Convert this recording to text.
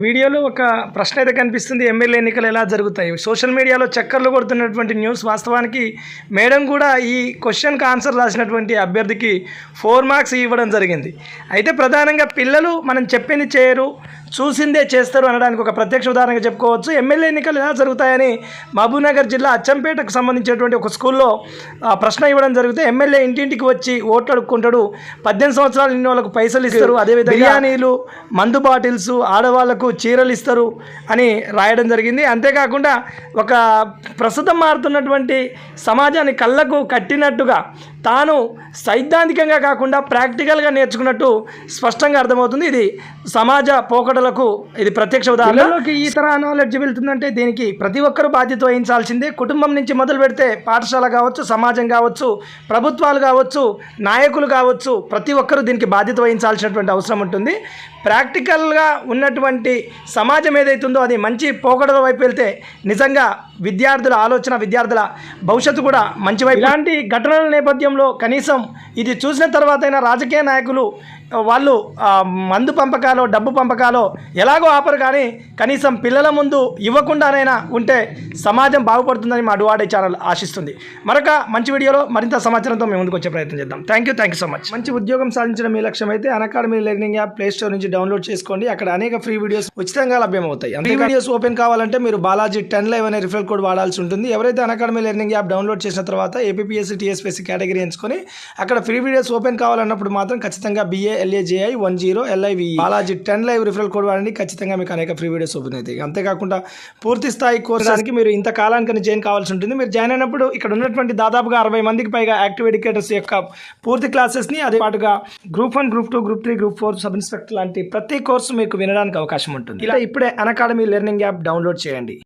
వీడియోలో ఒక ప్రశ్న అయితే కనిపిస్తుంది. ఎమ్మెల్యే ఎన్నికలు ఎలా జరుగుతాయి? సోషల్ మీడియాలో చక్కర్లు కొడుతున్నటువంటి న్యూస్ వాస్తవానికి మేడం కూడా ఈ క్వశ్చన్కి ఆన్సర్ రాసినటువంటి అభ్యర్థికి ఫోర్ మార్క్స్ ఇవ్వడం జరిగింది. అయితే ప్రధానంగా పిల్లలు మనం చెప్పింది చేయరు చూసిందే చేస్తారు అనడానికి ఒక ప్రత్యక్ష ఉదాహరణగా చెప్పుకోవచ్చు. ఎమ్మెల్యే ఎన్నికలు ఎలా జరుగుతాయని మహబూబ్నగర్ జిల్లా అచ్చంపేటకు సంబంధించినటువంటి ఒక స్కూల్లో ఆ, ప్రశ్న ఇవ్వడం జరిగితే ఎమ్మెల్యే ఇంటింటికి వచ్చి ఓట్లు అడుక్కుంటాడు. పద్దెనిమిది సంవత్సరాలు ఇన్ని వాళ్ళకు పైసలు ఇస్తారు. అదేవిధంగా బిర్యానీలు మందు బాటిల్స్ ఆడవాళ్ళకు చీరలు ఇస్తారు అని రాయడం జరిగింది. అంతేకాకుండా ఒక ప్రస్తుతం మారుతున్నటువంటి సమాజాన్ని కళ్ళకు కట్టినట్టుగా తాను సైద్ధాంతికంగా కాకుండా ప్రాక్టికల్గా నేర్చుకున్నట్టు స్పష్టంగా అర్థమవుతుంది. ఇది సమాజ పోకడలకు ఇది ప్రత్యక్ష ఉదాహరణలోకి ఈ తరహా నాలెడ్జ్ వెళ్తుందంటే దీనికి ప్రతి ఒక్కరూ బాధ్యత వహించాల్సిందే. కుటుంబం నుంచి మొదలు పెడితే పాఠశాల కావచ్చు సమాజం కావచ్చు ప్రభుత్వాలు కావచ్చు నాయకులు కావచ్చు ప్రతి ఒక్కరూ దీనికి బాధ్యత వహించాల్సినటువంటి అవసరం ఉంటుంది. ప్రాక్టికల్గా ఉన్నటువంటి సమాజం ఏదైతుందో అది మంచి పోకడల వైపు వెళ్తే నిజంగా విద్యార్థుల ఆలోచన విద్యార్థుల భవిష్యత్తు కూడా మంచి వైపు ఇలాంటి ఘటనల నేపథ్యంలో కనీసం ఇది చూసిన తర్వాతైనా రాజకీయ నాయకులు వాళ్ళు మందు పంపకాలో డబ్బు పంపకాలో ఎలాగో ఆపరు కానీ కనీసం పిల్లల ముందు ఇవ్వకుండానైనా ఉంటే సమాజం బాగుపడుతుందని మా డువాడే ఛానల్ ఆశిస్తుంది. మరొక మంచి వీడియోలో మరింత సమాచారంతో మేము ముందుకు వచ్చే ప్రయత్నం చేద్దాం. Thank you thank you so much మంచి ఉద్యోగం సాధించడం మీ లక్ష్యం అయితే academy learning app play store నుంచి డౌన్లోడ్ చేసుకోండి. అక్కడ అనేక ఫ్రీ వీడియోస్ ఉచితంగా లభ్యమవుతాయి. అంతే వీడియోస్ ఓపెన్ కావాలంటే మీరు బాలాజీ టెన్ లైవ్ అనే రిఫరల్ కోడ్ వాడాల్సి ఉంటుంది. ఎవరైతే అకాడమీ లెర్నింగ్ యాప్ డౌన్లోడ్ చేసిన తర్వాత ఏపీఎస్సీ టీఎస్పీఎస్సీ కేటగిరీ ఎంచుకొని అక్కడ ఫ్రీ వీడియోస్ ఓపెన్ కావాలన్నప్పుడు మాత్రం ఖచ్చితంగా B A L A J I one zero L I V Balaji ten live referral code వాడండి. ఖచ్చితంగా మీకు అనేక ఫ్రీ వీడియోస్ ఓపెన్ అవుతాయి. అంతేకాకుండా పూర్తి స్థాయి కోర్సానికి మీరు ఇంత కాలానికి జాయిన్ కావాల్సి ఉంటుంది. మీరు జాయిన్ అయినప్పుడు ఇక్కడ ఉన్నటువంటి దాదాపుగా అరవై మందికి పైగా యాక్టివ్ ఎడ్యుకేటర్స్ యొక్క పూర్తి క్లాసెస్ని అదే పాటుగా group one group two group three group four sub inspector లాంటి ప్రతి కోర్సు మీకు వినడానికి అవకాశం ఉంటుంది. ఇలా ఇప్పుడే అకాడమీ లెర్నింగ్ యాప్ డౌన్లోడ్ చేయండి.